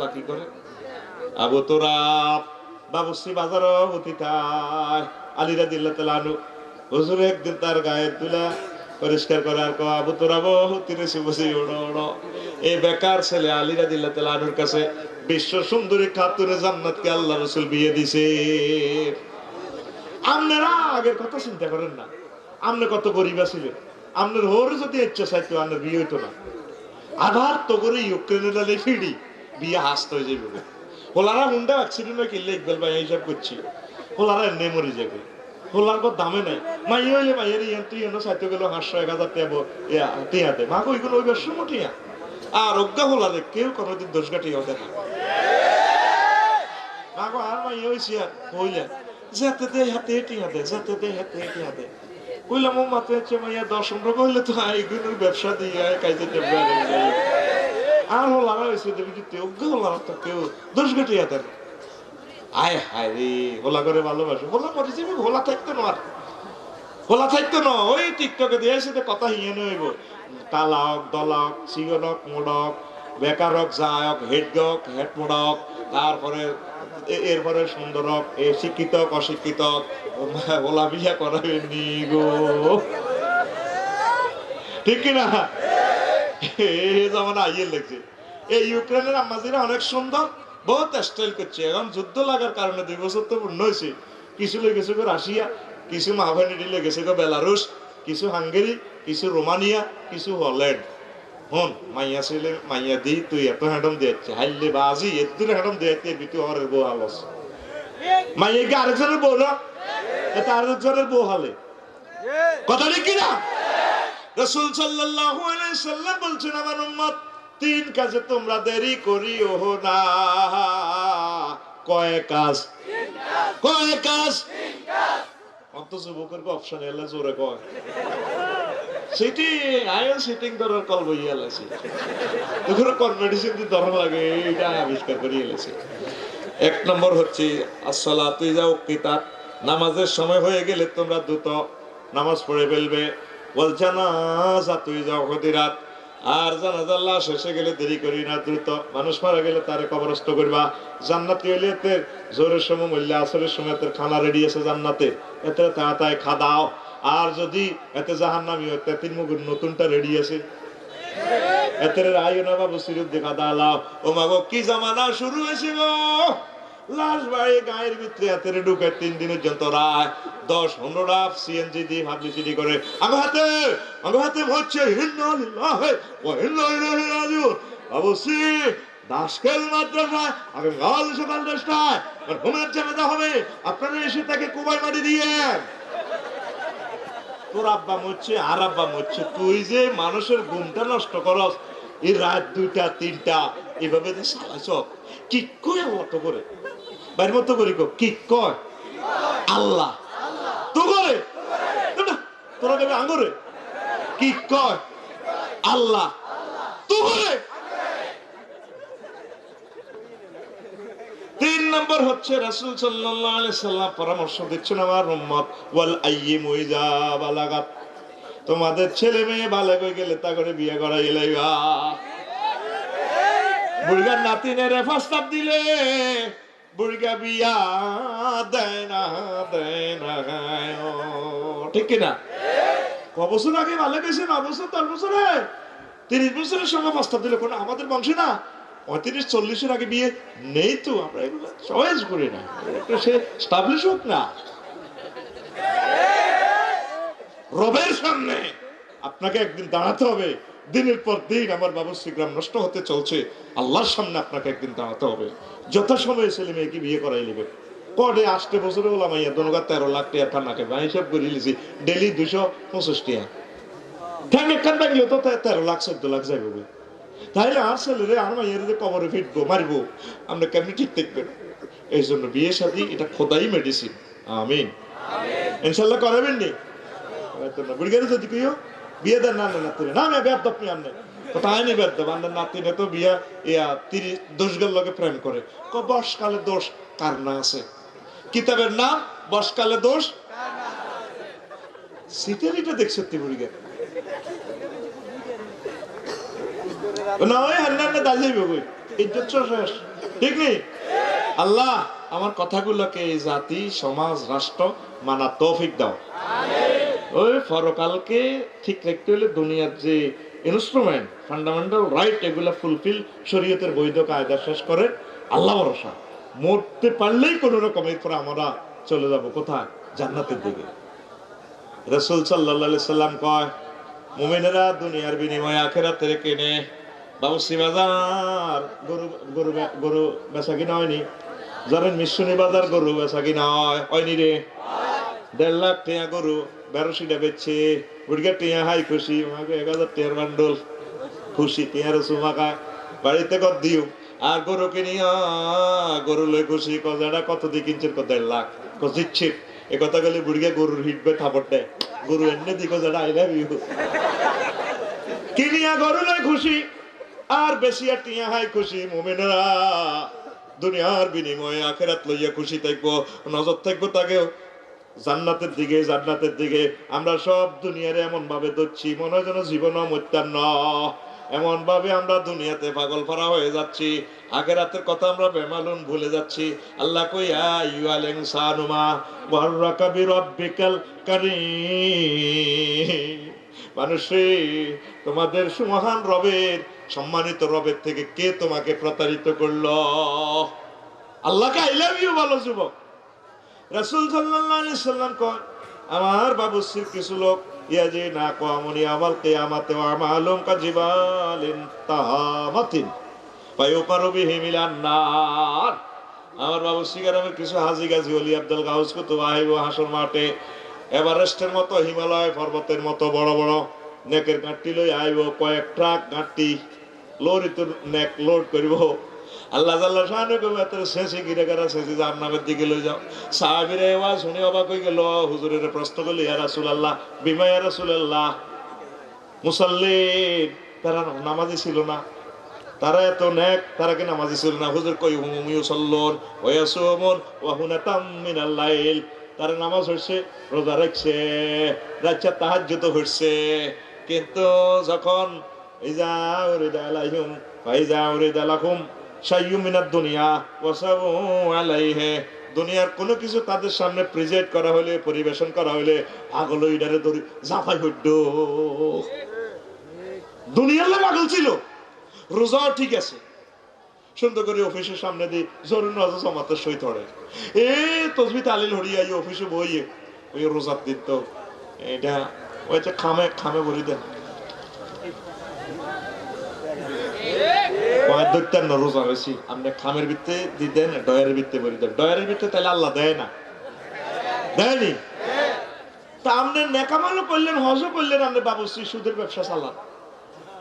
OLA কি করে? আবু তোরা বাবুশ্রী বাজার অতিথায় আলিরা দিল্লা তেলানু হুজুর একদিন তার গায়ের তুলা পরিষ্কার করে আর আবু তোরা বহুতিরে বসে ওড়ো ওড়ো এই বেকার ছেলে আলিরা দিল্লা তেলানুর কাছে বিশ্ব সুন্দরী খাতুনে জান্নাতকে আল্লাহ রসুল বিয়ে দিছে। আপনারা আগের কথা চিন্তা করেন না। আপনি কত গরিব ছিলেন আপনার হোর যদি ইচ্ছা চাইতো আপনার বিয়ে হইতো না। আবার তো করে ইউক্রেনের ফিডি বিয়ে হাসতে হয়ে যাবে। হোলারা হুন্ডা অ্যাক্সিডেন্ট হয়ে কিনলে ইকবাল ভাই হিসাব করছি। হোলারা এমনি মরে যাবে। হোলার কত দামে নাই। মাই হইলে মাইয়ের ইয়ান তুই এনে চাইতে গেল হাঁসশো এক হাজার টিয়া টিয়াতে মা কই কোনো ওই বেশ টিয়া। আর অজ্ঞা হোলারে কেউ কোনোদিন দোষ গাটি হবে না। মা গো আর মাই হইছি আর হইলে যেতে দে, হাতে টিয়া দে, যেতে দে, হাতে টিয়া দে। কইলাম ও মাতে মাইয়া দশ পনেরো কইলে তো এইগুলোর ব্যবসা দিয়ে কাইতে টেপে আর হলারা হয়েছে দেবী কি কেউ কেউ কেউ দোষ ঘটিয়া দেন আয় হায় রে, হোলা করে ভালোবাসে। হোলা মরে যাবে হোলা থাকতো না হোলা থাকতো না, ওই টিকটকে দিয়ে এসে কথা হিয়ে নইব। তালাক, দলাক, সিগনক, মোড়ক, বেকারক, যায়ক হেড মোড়ক তারপরে এরপরে সুন্দরক, এ শিক্ষিত অশিক্ষিত ওলা বিয়া করাবে নি গো। ঠিক কিনা এই আইয়ে লাগছে অনেক সুন্দর, বহুত স্টাইল করছে। যুদ্ধ লাগার দুই তো পূর্ণ কিছু লই গেছে রাশিয়া, কিছু কিছু হাঙ্গেরি, কিছু রোমানিয়া, কিছু হল্যান্ড। হন, মাইয়া ছেলে, মাইয়া দি, তুই এত হ্যাডম দিয়েছে। হাইলে বাজি এত হ্যাডম দিয়েছে বিতু হরের বউ আলস। মাইয়া কি আরেকজনের বউ না? এটা আরেকজনের বউ হালে। কথা ঠিক কিনা? রসুল সাল্লাল্লাহু সাল্লাম বলছেন, আমার উম্মত, তিন কাজে তোমরা দেরি করিও না। কয় কাজ? কয় কাজ? সেটি কল লাগে আবিষ্কার করে এক নম্বর হচ্ছে নামাজের সময় হয়ে গেলে তোমরা দ্রুত নামাজ পড়ে ফেলবে। আর লাশ এসে গেলে দেরি করি না, দ্রুত। মানুষ মারা গেলে তারে করবা। জান্নাতি এতে জোরের সময় মূল্য আসরের সময় এতে খানা রেডি আছে জান্নাতে। এতে তাড়াতাড়ি খা আর যদি এতে নতুনটা রেডি আছে। এতের আয়ু না বাবু সিরুপ দেখা দালাও ও মাগো কি জামানা শুরু হয়েছে গো? লাশ বাড়ি গায়ের ভিতরে হাতের ঢুকে তিন দিনের জন্য রায় দশ পনেরোটা সিএনজি দিয়ে পাবলিসিটি করে আগে হাতে হচ্ছে অবশ্যই দাসকেল মাদ্রাসায় সকাল দশটায় হবে, আপনারা এসে তাকে মাটি দিয়ে তোর আব্বা মরছে, আর আব্বা মরছে, তুই যে মানুষের ঘুমটা নষ্ট করস এই রাত দুইটা, তিনটা, এভাবে যে কি কয় অত করে? বাইরের মতো করি কো, কি কয়? আল্লাহ। তো করে। না, তোরা দেবে আঙ্গুরে কি আল্লাহ। তিন নম্বর হচ্ছে রাসূল সাল্লাম পরামর্শ দিচ্ছেন আমার তোমাদের ছেলে মেয়ে বালাগ হয়ে গেলে তা করে বিয়ে করাই লাইবা বুড়িগার নাতিনের প্রস্তাব দিলে বুড়িগা বিয়া দেয় না দেয় না ঠিক কিনা? ক বছর আগে ভালো গেছে ন বছর দশ বছরে? তিরিশ বছরের সঙ্গে প্রস্তাব দিলে কোনো আমাদের বংশে না। পঁয়ত্রিশ চল্লিশের আগে বিয়ে নেই তো আমরা এগুলো করি না। একটু সে স্টাবলিশ হোক না। রবের সামনে আপনাকে একদিন দাঁড়াতে হবে। দিনের পর দিন আমার বাবুশ্রী গ্রাম নষ্ট হতে চলছে। আল্লাহর সামনে আপনাকে একদিন দাঁড়াতে হবে। যথাসময়ে ছেলে মেয়েকে বিয়ে করাই নেবে। কডে আসতে বছরে হলাম আইয়া দনগা তেরো লাখ টাকা ঠান্ডা খেয়ে আমি হিসাব করে লিছি ডেলি দুশো পঁচিশ টাকা। ঠ্যাং একখান ব্যাংলে তো তেরো লাখ চোদ্দ লাখ যাইব। তাইলে আর ছেলেরে আর মাইয়ের কবরে ফিটবো মারবো আমরা কেমনি ঠিক থাকবেন এই জন্য বিয়ে শাদী এটা খোদাই মেডিসিন আমিন। ইনশাল্লাহ করাবেন নি? বুড়িগারে যদি কইও বিয়ে দেন না না নাতিনে না আমি বেদ নিয়ে আনলে কোথায় নি বেদ নাতিনে তো বিয়া ইয়া তিরিশ দোষ গেল লগে প্রেম করে। ক বর্ষকালে দোষ কার না আছে? কিতাবের নাম? বর্ষকালে দোষ? সিটারিটা দেখছ তি বুড়িগার না, ওই হান্নার না দাজাইবে কই? ইজ্জত শেষ। ঠিক নেই? আল্লাহ, আমার কথাগুলোকে এই জাতি, সমাজ, রাষ্ট্র মানা তৌফিক দাও। ওই পরকালকে ঠিক রাখতে হলে দুনিয়ার যে ইনস্ট্রুমেন্ট ফান্ডামেন্টাল রাইট এগুলা ফুলফিল শরীয়তের বৈধ কায়দা শেষ করে। আল্লাহ ভরসা। মরতে পারলেই কোন রকম এরপরে আমরা চলে যাব। কোথায়? জান্নাতের দিকে। রসুল সাল্লাহ সাল্লাম কয়, মুমিনেরা দুনিয়ার বিনিময়ে আখেরাতের কেনে বাবুসি বাজার, গরু গরু গরু বেচা কিনা হয়নি? জানেন মিশনি বাজার গরু বেচা কিনা হয়, হয়নি রে? দেড় লাখ টিয়া গরু, বারোশিটা বেচছে উড়গে টিয়া হাই খুশি এক হাজার টিয়ার বান্ডল, খুশি টিয়ার সুমাকা বাড়িতে কত দিও। আর গরু কিনিয়া, গরু লই খুশি কজাটা কত দিয়ে কিনছেন? কত লাখ। দিচ্ছে এ কথা গেলে বুড়িকে গরুর হিটবে থাপড় দেয়। গরু এনে দিকে যেটা আই লাভ ইউ কিনিয়া গরু লই খুশি, আর বেশি আর টিয়া হাই খুশি, মোমেনেরা। দুনিয়ার বিনিময়ে আখেরাত লইয়া খুশি থাকব, নজর থাকব তাকেও জান্নাতের দিকে জান্নাতের দিকে, আমরা সব দুনিয়ারে এমন ভাবে ধরছি, মনে হয় যেন জীবন মত্যান্ন এমন ভাবে আমরা দুনিয়াতে পাগল ফারা হয়ে যাচ্ছি। আগের রাতের কথা আমরা বেমালুন ভুলে যাচ্ছি। আল্লাহ কইয়া ইউআল ইনসানুমা ওয়াররাকা বিরাব্বিকাল কারীম। মানুষে তোমাদের সুমহান রবের, সম্মানিত রবের থেকে কে তোমাকে প্রতারিত করল? আল্লাহকে আই লাভ ইউ বলো যুবক। রাসূল সাল্লাল্লাহু আলাইহি সাল্লাম কয়, আমার বাবুসির কিছু লোক আমার বাবু সিগারামের কিছু হাজি গাজি অলি আব্দুল গাউস কুতু আহিব হাসর মাঠে এভারেস্টের মতো হিমালয় পর্বতের মতো বড় বড় নেকের গাঁটটি লই আইব, কয়েক ট্রাক গাঁটটি লরি তোর নেক লোড করিব। নামাজি ছিল না। তারা এত নেক, তারা কি নামাজি ছিল না? হুজুর তারা নামাজ রোজা রাখছে কিন্তু যখন দুনিয়ার কোনো কিছু তাদের সামনে প্রেজেন্ট করা হলে, পরিবেশন করা হলে, পাগল ইডারে জাফাই হইড দুনিয়ার পাগল ছিল। রোজা ঠিক আছে। সুন্দর করে অফিসের সামনে দিয়ে জরুর নজর জমাতে সই ধরে এ তসবি তালিল হরিয়া অফিসে বইয়ে। ওই রোজার দিন তো এটা ওই খামে খামে ভরি দেন। দৈত্যার ন রোজা হয়েছি আপনি খামের ভিত্তে দিতেন ডয়ের ভিত্তে ভরি দেন। ডয়ের ভিত্তে তাহলে আল্লাহ দেয় না। দেয়নি? তা আপনি নেকামালও করলেন, হজও করলেন, আপনি বাবুশ্রী সুদের ব্যবসা চালান।